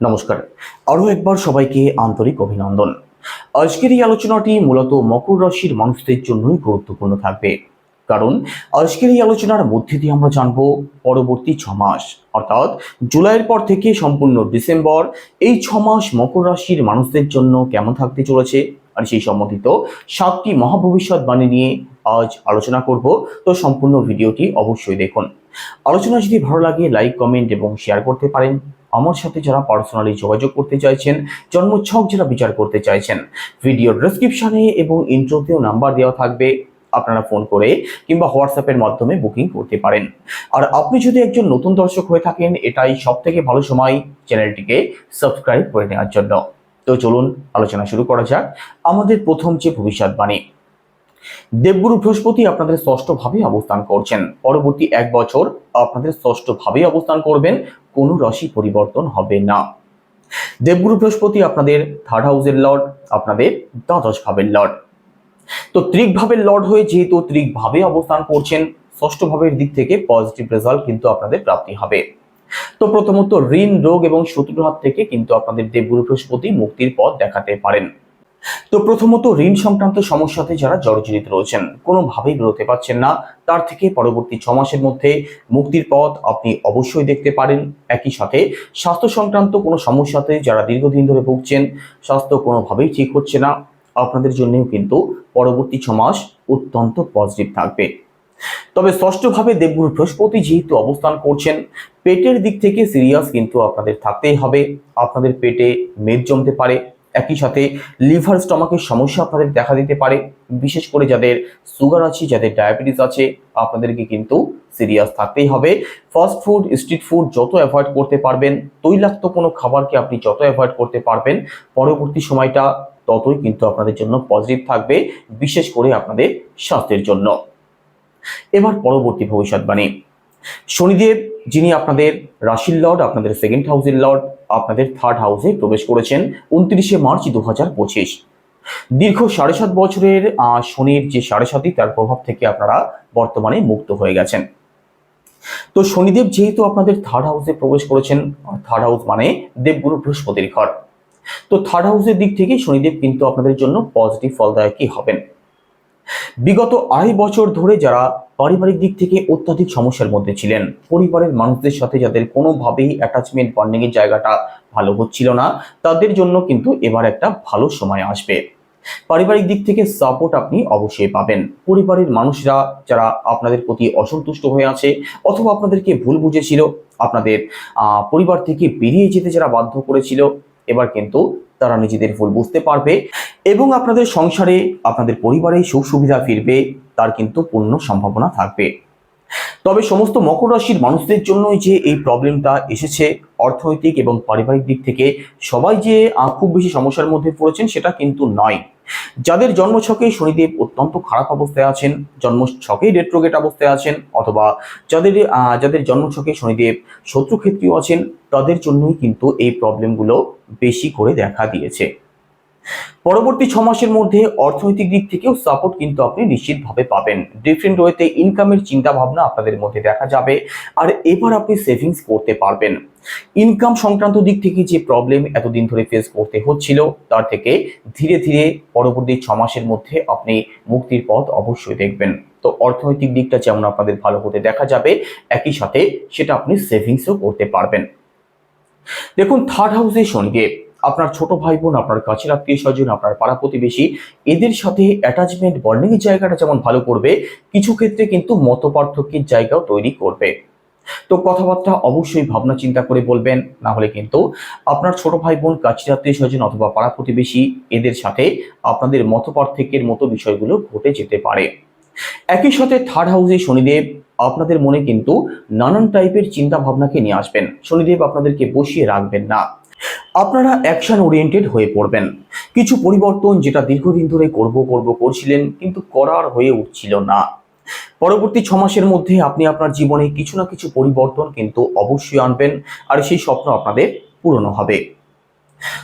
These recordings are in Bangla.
নমস্কার। আরও একবার সবাইকে আন্তরিক অভিনন্দন। আজকের এই আলোচনাটি মূলত মকর রাশির মানুষদের জন্যই গুরুত্বপূর্ণ থাকবে। কারণ আজকের এই আলোচনার মধ্যে দিয়ে আমরা জানব পরবর্তী ছ মাস, অর্থাৎ জুলাইয়ের পর থেকে সম্পূর্ণ ডিসেম্বর, এই ছ মাস মকর রাশির মানুষদের জন্য কেমন থাকতে চলেছে? আর সেই সম্বন্ধিত সাতটি মহাভবিষ্যৎবাণী নিয়ে আজ আলোচনা করব। তো সম্পূর্ণ ভিডিওটি অবশ্যই দেখুন। আলোচনা যদি ভালো লাগে লাইক কমেন্ট এবং শেয়ার করতে পারেন। আমার সাথে যারা পার্সোনালি যোগাযোগ করতে চাইছেন, জন্মছক যারা বিচার করতে চাইছেন ভিডিওর ডেসক্রিপশনে এবং ইন্ট্রোতেও নাম্বার দেওয়া থাকবে, আপনারা ফোন করে কিংবা হোয়াটসঅ্যাপের মাধ্যমে বুকিং করতে পারেন। আর আপনি যদি একজন নতুন দর্শক হয়ে থাকেন, এটাই সব থেকে ভালো সময় চ্যানেলটিকে সাবস্ক্রাইব করে নেওয়ার জন্য। তো চলুন, আলোচনা শুরু করা যাক আমাদের প্রথম যে ভবিষ্যৎবাণী। দেবগুরু বৃহস্পতি আপনাদের ষষ্ঠ ভাবে অবস্থান করছেন। পরবর্তী এক বছর আপনাদের ষষ্ঠ ভাবে অবস্থান করবেন, কোনো রাশি পরিবর্তন হবে না। দেবগুরু বৃহস্পতি আপনাদের থার্ড হাউসের লর্ড আপনাদের দ্বাদশ ভাবের লর্ড তো ত্রিক ভাবের লর্ড হয়ে যেহেতু ত্রিক ভাবে অবস্থান করছেন ষষ্ঠ ভাবের দিক থেকে পজিটিভ রেজাল্ট কিন্তু আপনাদের প্রাপ্তি হবে। তো প্রথমত ঋণ, রোগ এবং শত্রুর হাত থেকে কিন্তু আপনাদের দেবগুরু বৃহস্পতি মুক্তির পথ দেখাতে পারেন। তো প্রথমত ঋণ সংক্রান্ত সমস্যাতে যারা জর্জরিত রয়েছেন, কোনোভাবেই বেরোতে পারছেন না। তার থেকে পরবর্তী ছ মাসের মধ্যে মুক্তির পথ আপনি অবশ্যই দেখতে পারেন। একই সাথে স্বাস্থ্য সংক্রান্ত কোনো সমস্যাতে যারা দীর্ঘদিন ধরে ভুগছেন, স্বাস্থ্য কোনোভাবেই ঠিক হচ্ছে না। আপনাদের জন্যেও কিন্তু পরবর্তী ছ মাস অত্যন্ত পজিটিভ থাকবে। তবে ষষ্ঠভাবে দেবগুরু বৃহস্পতি যেহেতু অবস্থান করছেন, পেটের দিক থেকে সিরিয়াস কিন্তু আপনাদের থাকতেই হবে। আপনাদের পেটে মেদ জমতে পারে। একই সাথে লিভার স্টমাকের সমস্যা আপনাদের দেখা দিতে পারে, বিশেষ করে যাদের সুগার আছে, যাদের ডায়াবেটিস আছে, আপনাদেরকে কিন্তু সিরিয়াস থাকতেই হবে। ফাস্ট ফুড স্ট্রিট ফুড যত অ্যাভয়েড করতে পারবেন, তৈলাক্ত কোনো খাবারকে আপনি যত অ্যাভয়েড করতে পারবেন, পরবর্তী সময়টা ততই কিন্তু আপনাদের জন্য পজিটিভ থাকবে, বিশেষ করে আপনাদের স্বাস্থ্যের জন্য। এবার পরবর্তী ভবিষ্যৎবাণী। শনিদেব, যিনি আপনাদের রাশির লর্ড, আপনাদের সেকেন্ড হাউসের লর্ড, আপনাদের থার্ড হাউসে প্রবেশ করেছেন উনত্রিশে মার্চ দু হাজার পঁচিশ। দীর্ঘ সাড়ে সাত বছরের শনির যে সাড়ে সাতই, তার প্রভাব থেকে আপনারা বর্তমানে মুক্ত হয়ে গেছেন। তো শনিদেব যেহেতু আপনাদের থার্ড হাউসে প্রবেশ করেছেন থার্ড হাউস মানে দেবগুরু বৃহস্পতির ঘর। তো থার্ড হাউসের দিক থেকে শনিদেব কিন্তু আপনাদের জন্য পজিটিভ ফলদায়কই হবেন। বিগত আড়াই বছর ধরে যারা পারিবারিক দিক থেকে অত্যাধিক সমস্যার মধ্যে ছিলেন, পরিবারের মানুষদের সাথে যাদের কোনোভাবেই অ্যাটাচমেন্ট বন্ডিং এর জায়গাটা ভালো হচ্ছিল না, তাদের জন্য কিন্তু এবার একটা ভালো সময় আসবে। পারিবারিক দিক থেকে সাপোর্ট আপনি অবশ্যই পাবেন। পরিবারের মানুষরা যারা আপনাদের প্রতি অসন্তুষ্ট হয়ে আছে অথবা আপনাদেরকে ভুল বুঝেছিল, আপনাদের পরিবার থেকে বেরিয়ে যেতে যারা বাধ্য করেছিল এবার কিন্তু তারা নিজেদের ভুল বুঝতে পারবে এবং আপনাদের সংসারে, আপনাদের পরিবারে সুখ সুবিধা ফিরবে, তার কিন্তু পূর্ণ সম্ভাবনা থাকবে। তবে সমস্ত মকর রাশির মানুষদের জন্যই যে এই প্রবলেমটা এসেছে, অর্থনৈতিক এবং পারিবারিক দিক থেকে সবাই যে খুব বেশি সমস্যার মধ্যে পড়েছেন সেটা কিন্তু নয়। যাদের জন্মছকে শনিদেব অত্যন্ত খারাপ অবস্থায় আছেন, জন্মছকেই রেট্রোগেট অবস্থায় আছেন, অথবা যাদের যাদের জন্মছকে শনিদেব শত্রুক্ষেত্রীয় আছেন, তাদের জন্যই কিন্তু এই প্রবলেমগুলো বেশি করে দেখা দিয়েছে। পরবর্তী ছ মাসের মধ্যে অর্থনৈতিক দিক থেকেও সাপোর্ট কিন্তু আপনি নিশ্চিতভাবে পাবেন। ডিফারেন্ট ওয়েতে ইনকামের চিন্তা ভাবনা আপনাদের মধ্যে দেখা যাবে আর এবার আপনি সেভিংস করতে পারবেন। ইনকাম সংক্রান্ত দিক থেকে যে প্রবলেম এতদিন ধরে ফেস করতে হচ্ছিল, তার থেকে ধীরে ধীরে পরবর্তী ছ মাসের মধ্যে আপনি মুক্তির পথ অবশ্যই দেখবেন। তো অর্থনৈতিক দিকটা যেমন আপনাদের ভালো হতে দেখা যাবে, একই সাথে সেটা আপনি সেভিংসও করতে পারবেন। দেখুন থার্ড হাউসে শনিদেব আপনার ছোট ভাই বোন আপনার কাছের আত্মীয় স্বজন আপনার পাড়া প্রতিবেশী, এদের সাথে অ্যাটাচমেন্ট বন্ডিং এর জায়গাটা যেমন ভালো করবে, কিছু ক্ষেত্রে কিন্তু মত পার্থক্যের জায়গাও তৈরি করবে। তো কথাবার্তা অবশ্যই ভাবনা চিন্তা করে বলবেন, না হলে কিন্তু আপনার ছোট ভাই বোন কাছের আত্মীয় স্বজন অথবা পাড়া প্রতিবেশী, এদের সাথে আপনাদের মত পার্থক্যের মতো বিষয়গুলো ঘটে যেতে পারে। একই সাথে থার্ড হাউসে শনিদেব, আপনাদের মনে কিন্তু নানান টাইপের চিন্তা ভাবনাকে নিয়ে আসবেন। শনিদেব আপনাদেরকে বসিয়ে রাখবেন না। আপনারা অ্যাকশন ওরিয়েন্টেড হয়ে পড়বেন। কিছু পরিবর্তন যেটা দীর্ঘদিন ধরে করব করব, করছিলেন, কিন্তু করার হয়ে উঠছিল না। পরবর্তী ছ মাসের মধ্যে আপনি আপনার জীবনে কিছু না কিছু পরিবর্তন কিন্তু অবশ্যই আনবেন, আর সেই স্বপ্ন আপনাদের পূরণ হবে।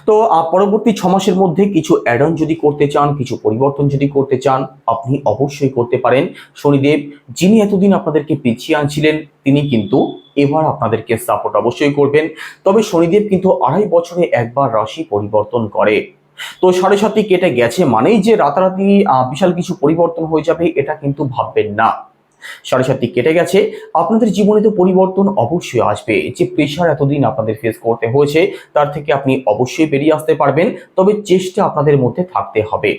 তো পরবর্তী ছ মাসের মধ্যে কিছু অ্যাডন যদি করতে চান, কিছু পরিবর্তন যদি করতে চান, আপনি অবশ্যই করতে পারেন। শনিদেব, যিনি এতদিন আপনাদেরকে পিছিয়ে আনছিলেন, তিনি কিন্তু এবার আপনাদেরকে সাপোর্ট অবশ্যই করবেন। তবে শনিদেব কিন্তু আড়াই বছরে একবার রাশি পরিবর্তন করে। তো সাড়ে সাতটি কেটে গেছে মানেই যে রাতারাতি বিশাল কিছু পরিবর্তন হয়ে যাবে এটা কিন্তু ভাববেন না। সাড়ে সাতটি কেটে গেছে। আপনাদের জীবনে তো পরিবর্তন অবশ্যই আসবে। যে প্রেশার এতদিন আপনাদের ফেস করতে হয়েছে, তার থেকে আপনি অবশ্যই বেরিয়ে আসতে পারবেন। তবে চেষ্টা আপনাদের মধ্যে থাকতে হবে।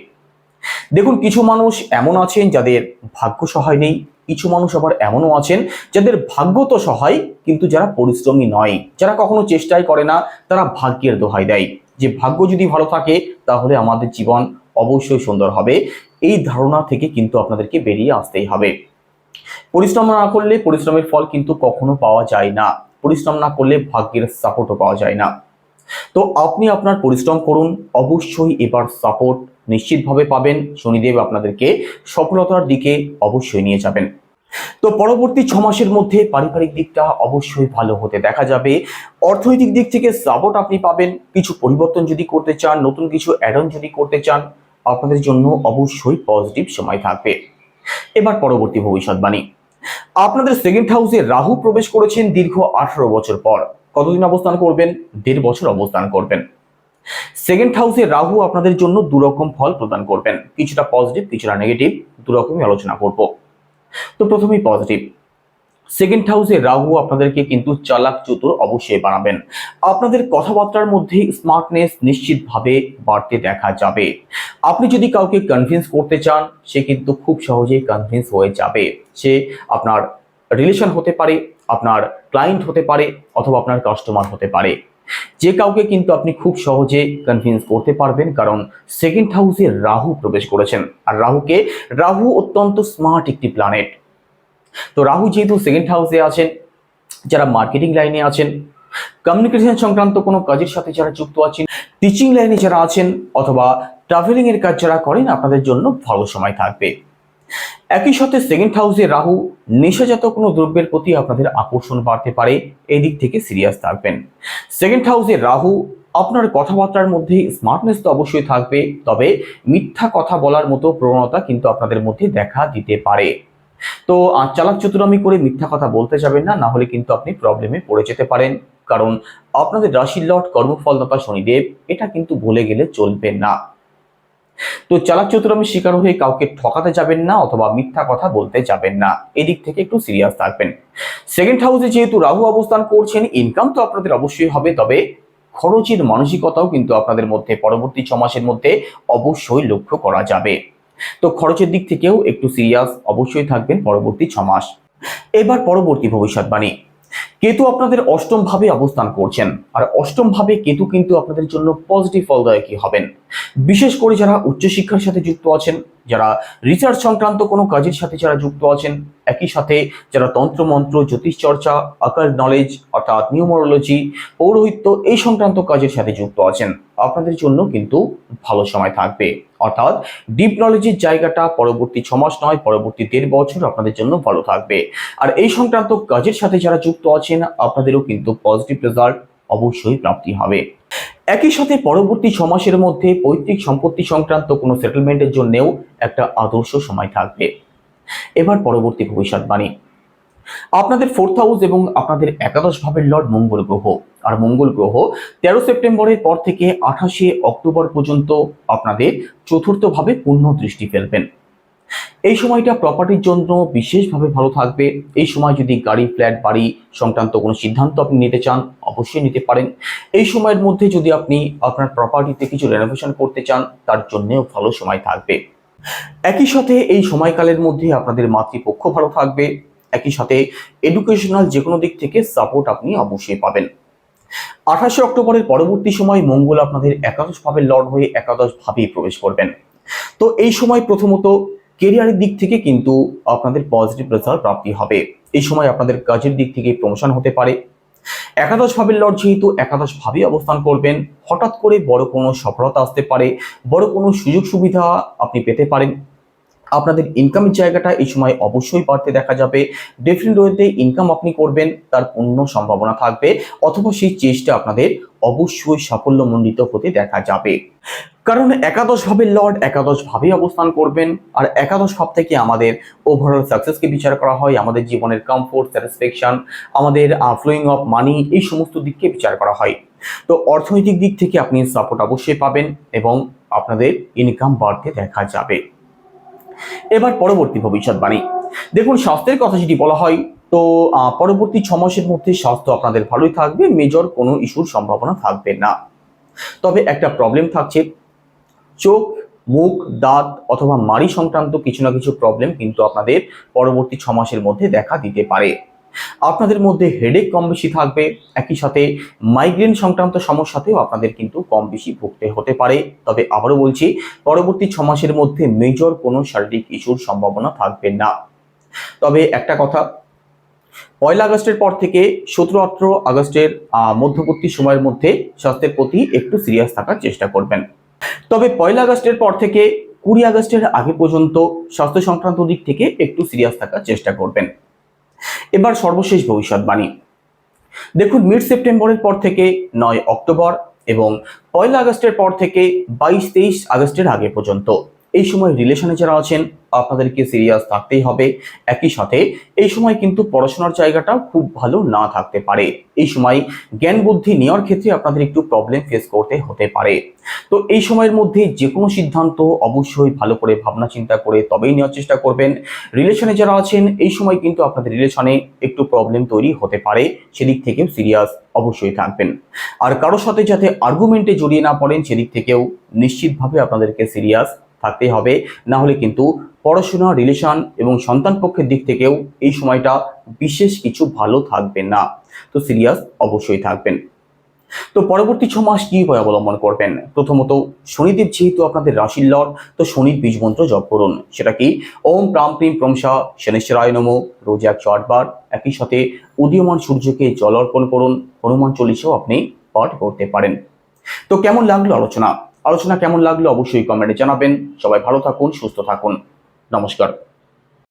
দেখুন, কিছু মানুষ এমন আছেন যাদের ভাগ্য সহায় নেই, কিছু মানুষ আবার এমনও আছেন যাদের ভাগ্য তো সহায়, কিন্তু যারা পরিশ্রমী নয়। যারা কখনো চেষ্টাই করে না, তারা ভাগ্যের দোহাই দেয়। যে ভাগ্য যদি ভালো থাকে, তাহলে আমাদের জীবন অবশ্যই সুন্দর হবে। এই ধারণা থেকে কিন্তু আপনাদেরকে বেরিয়ে আসতেই হবে। পরিশ্রম না করলে পরিশ্রমের ফল কিন্তু কখনো পাওয়া যায় না। পরিশ্রম না করলে ভাগ্যের সাপোর্টও পাওয়া যায় না। তো আপনি আপনার পরিশ্রম করুন, অবশ্যই এবার সাপোর্ট নিশ্চিতভাবে পাবেন। শনিদেব আপনাদেরকে সফলতার দিকে অবশ্যই নিয়ে যাবেন। তো পরবর্তী ছ মাসের মধ্যে পারিবারিক দিকটা অবশ্যই ভালো হতে দেখা যাবে। অর্থনৈতিক দিক থেকে সাপোর্ট আপনি পাবেন। কিছু পরিবর্তন যদি করতে চান, নতুন কিছু অ্যাডন যদি করতে চান, আপনাদের জন্য অবশ্যই পজিটিভ সময় থাকবে। এবার পরবর্তী ভবিষ্যৎবাণী। আপনাদের সেকেন্ড হাউসে রাহু প্রবেশ করেছেন দীর্ঘ আঠারো বছর পর। কতদিন অবস্থান করবেন? দেড় বছর অবস্থান করবেন। সেকেন্ড হাউসে রাহু আপনাদের জন্য দুরকম ফল প্রদান করবেন। কিছুটা পজিটিভ কিছুটা নেগেটিভ দুরকমই আলোচনা করব। তো প্রথমেই পজিটিভ সেকেন্ড হাউসে রাহু আপনাদেরকে কিন্তু চালাক চতুর অবশ্যই বানাবেন। আপনাদের কথাবার্তার মধ্যে স্মার্টনেস নিশ্চিতভাবে বাড়তে দেখা যাবে। আপনি যদি কাউকে কনভিন্স করতে চান, সে কিন্তু খুব সহজেই কনভিন্স হয়ে যাবে। সে আপনার রিলেশন হতে পারে আপনার ক্লায়েন্ট হতে পারে অথবা আপনার কাস্টমার হতে পারে। যে কাউকে কিন্তু আপনি খুব সহজে কনভিন্স করতে পারবেন, কারণ সেকেন্ড হাউসে রাহু প্রবেশ করেছেন। আর রাহুকে, রাহু অত্যন্ত স্মার্ট একটি প্ল্যানেট তো রাহু যেহেতু সেকেন্ড হাউসে আছেন, যারা মার্কেটিং লাইনে আছেন কমিউনিকেশন সংক্রান্ত কোনো কাজের সাথে যারা যুক্ত আছেন টিচিং লাইনে যারা আছেন, অথবা ট্রাভেলিং এর কাজ যারা করেন, আপনাদের জন্য ভালো সময় থাকবে। একই সাথে সেকেন্ড হাউসে রাহু, নেশাজাত কোনো দ্রব্যের প্রতি আপনাদের আকর্ষণ বাড়তে পারে এই দিক থেকে সিরিয়াস থাকবেন। সেকেন্ড হাউসে রাহু, আপনার কথাবার্তার মধ্যে স্মার্টনেস তো অবশ্যই থাকবে, তবে মিথ্যা কথা বলার মতো প্রবণতা কিন্তু আপনাদের মধ্যে দেখা দিতে পারে। তো চালাক চতুরামি করে মিথ্যা কথা বলতে যাবেন না না হলে কিন্তু আপনি প্রবলেমে পড়ে যেতে পারেন। কারণ আপনাদের রাশির লট কর্মফলদাতা শনিদেব, এটা কিন্তু ভুলে গেলে চলবে না। তো চালাক চতুরামি শিকার হয়ে কাউকে ঠকাতে যাবেন না অথবা মিথ্যা কথা বলতে যাবেন না। এদিক থেকে একটু সিরিয়াস থাকবেন। সেকেন্ড হাউসে যেহেতু রাহু অবস্থান করছেন ইনকাম তো আপনাদের অবশ্যই হবে, তবে খরচের মানসিকতাও কিন্তু আপনাদের মধ্যে পরবর্তী ছ মাসের মধ্যে অবশ্যই লক্ষ্য করা যাবে। তো খরচের দিক থেকেও একটু সিরিয়াস অবশ্যই থাকবেন পরবর্তী ছ মাস। এবার পরবর্তী ভবিষ্যৎবাণী। কেতু আপনাদের অষ্টম ভাবে অবস্থান করছেন। আর অষ্টম ভাবে কেতু কিন্তু আপনাদের জন্য পজিটিভ ফলদায়কই হবেন। বিশেষ করে যারা উচ্চশিক্ষার সাথে যুক্ত আছেন, যারা রিসার্চ সংক্রান্ত কোনো কাজের সাথে যারা যুক্ত আছেন, একই সাথে যারা তন্ত্রমন্ত্র, জ্যোতিষ চর্চা আকার নলেজ অর্থাৎ নিউমোরোলজি পৌরোহিত্য এই সংক্রান্ত কাজের সাথে যুক্ত আছেন, আপনাদের জন্য কিন্তু ভালো সময় থাকবে। অর্থাৎ ডিপ নলেজের জায়গাটা পরবর্তী ছমাস নয়, পরবর্তী দেড় বছর আপনাদের জন্য ভালো থাকবে। আর এই সংক্রান্ত কাজের সাথে যারা যুক্ত আছেন আপনাদেরও কিন্তু পজিটিভ রেজাল্ট অবশ্যই প্রাপ্তি হবে। একই সাথে পরবর্তী ছ মাসের মধ্যে পৈতৃক সম্পত্তি সংক্রান্ত কোনো সেটেলমেন্টের জন্যও একটা আদর্শ সময় থাকবে। এবার পরবর্তী ভবিষ্যৎবাণী আপনাদের ফোর্থ হাউস এবং আপনাদের একাদশ ভাবের লর্ড মঙ্গল গ্রহ। আর মঙ্গল গ্রহ তেরো সেপ্টেম্বরের পর থেকে আঠাশে অক্টোবর পর্যন্ত আপনাদের চতুর্থ ভাবে পূর্ণ দৃষ্টি ফেলবেন। এই সময়টা প্রপার্টির জন্য বিশেষভাবে ভালো থাকবে। এই সময় যদি গাড়ি ফ্ল্যাট বাড়ি সংক্রান্ত কোনো সিদ্ধান্ত আপনি নিতে চান, অবশ্যই নিতে পারেন। এই সময়ের মধ্যে যদি আপনি আপনার প্রপার্টিতে কিছু রেনোভেশন করতে চান, তার জন্যেও ভালো সময় থাকবে। একই সাথে এই সময়কালের মধ্যে আপনাদের মাতৃপক্ষ ভালো থাকবে। একই সাথে এডুকেশনাল যে কোনো দিক থেকে সাপোর্ট আপনি অবশ্যই পাবেন। আঠাশে অক্টোবরের পরবর্তী সময় মঙ্গল আপনাদের একাদশ ভাবের লর্ড হয়ে একাদশ ভাবেই প্রবেশ করবেন। তো এই সময় প্রথমত কেরিয়ারের দিক থেকে কিন্তু আপনাদের পজিটিভ রেজাল্ট প্রাপ্তি হবে। এই সময় আপনাদের কাজের দিক থেকে প্রমোশন হতে পারে। একাদশ ভাবের লর্ড যেহেতু একাদশ ভাবে অবস্থান করবেন, হঠাৎ করে বড় কোনো সফলতা আসতে পারে, বড় কোনো সুযোগ সুবিধা আপনি পেতে পারেন। আপনাদের ইনকামের জায়গাটা এই সময় অবশ্যই বাড়তে দেখা যাবে। ডিফারেন্ট ওয়েতে ইনকাম আপনি করবেন, তার পূর্ণ সম্ভাবনা থাকবে, অথবা সেই চেষ্টা আপনাদের অবশ্যই সাফল্যমণ্ডিত হতে দেখা যাবে। কারণ একাদশ ভাবের লর্ড একাদশ ভাবে অবস্থান করবেন, আর একাদশ ভাব থেকে আমাদের ওভারঅল সাকসেসকে বিচার করা হয়, আমাদের জীবনের কমফোর্ট স্যাটিসফ্যাকশন আমাদের ফ্লোয়িং অফ মানি এই সমস্ত দিককে বিচার করা হয়। তো অর্থনৈতিক দিক থেকে আপনি সাপোর্ট অবশ্যই পাবেন, এবং আপনাদের ইনকাম বাড়তে দেখা যাবে। এবার পরবর্তী ভবিষ্যৎবাণী দেখুন, স্বাস্থ্যের কথা যদি বলা হয়, তো পরবর্তী ছ মাসের মধ্যে স্বাস্থ্য আপনাদের ভালোই থাকবে মেজর কোনো ইস্যুর সম্ভাবনা থাকবে না। তবে একটা প্রবলেম থাকছে, চোখ, মুখ, দাঁত অথবা মাড়ি সংক্রান্ত কিছু না কিছু প্রবলেম কিন্তু আপনাদের পরবর্তী ছ মাসের মধ্যে দেখা দিতে পারে। আপনাদের মধ্যে হেডেক কম বেশি থাকবে। একই সাথে মাইগ্রেন সংক্রান্ত সমস্যাতেও আপনাদের কিন্তু কম বেশি ভুগতে হতে পারে। তবে আবারও বলছি, পরবর্তী ছ মাসের মধ্যে মেজর কোনো শারীরিক ইস্যুর সম্ভাবনা থাকবে না। তবে একটা কথা, পয়লা আগস্টের পর থেকে সতেরো আঠেরো আগস্টের মধ্যবর্তী সময়ের মধ্যে স্বাস্থ্যের প্রতি একটু সিরিয়াস থাকার চেষ্টা করবেন। তবে পয়লা আগস্টের পর থেকে কুড়ি আগস্টের আগে পর্যন্ত স্বাস্থ্য সংক্রান্ত দিক থেকে একটু সিরিয়াস থাকার চেষ্টা করবেন। এবার সর্বশেষ ভবিষ্যৎবাণী দেখুন মিড সেপ্টেম্বরের পর থেকে নয় অক্টোবর এবং পয়লা আগস্টের পর থেকে বাইশ তেইশ আগস্টের আগে পর্যন্ত। এই সময় রিলেশনে যারা আছেন, আপনাদেরকে সিরিয়াস থাকতেই হবে। একই সাথে, এই সময় কিন্তু পড়াশোনার জায়গাটাও খুব ভালো না থাকতে পারে। এই সময় জ্ঞান বুদ্ধি নেওয়ার ক্ষেত্রে আপনাদের একটু প্রবলেম ফেস করতে হতে পারে। তো এই সময়ের মধ্যে যে কোনো সিদ্ধান্ত অবশ্যই ভালো করে ভাবনা চিন্তা করে তবেই নেওয়ার চেষ্টা করবেন। রিলেশনে যারা আছেন, এই সময় কিন্তু আপনাদের রিলেশনে একটু প্রবলেম তৈরি হতে পারে। সেদিক থেকেও সিরিয়াস অবশ্যই থাকবেন। আর কারোর সাথে যাতে আর্গুমেন্টে জড়িয়ে না পড়েন, সেদিক থেকেও নিশ্চিতভাবে আপনাদেরকে সিরিয়াস থাকতে হবে। না হলে কিন্তু পড়াশোনা রিলেশন এবং সন্তান পক্ষের দিক থেকেও এই সময়টা বিশেষ কিছু ভালো থাকবে না। তো সিরিয়াস অবশ্যই থাকবেন। তো পরবর্তী ছ মাস কি উপায় অবলম্বন করবেন? প্রথমত, শনিদেব যেহেতু আপনাদের রাশির লর্ড, তো শনির বীজ মন্ত্র জপ করুন। সেটা কি? ওম প্রাম প্রিম প্রমসা শনেশ্বরায় নম। রোজ একশো আটবার একই সাথে উদীয়মান সূর্যকে জল অর্পণ করুন। হনুমান চল্লিশেও আপনি পাঠ করতে পারেন। তো কেমন লাগল আলোচনা? আলোচনা কেমন লাগল অবশ্যই কমেন্টে জানাবেন। সবাই ভালো থাকুন সুস্থ থাকুন। নমস্কার।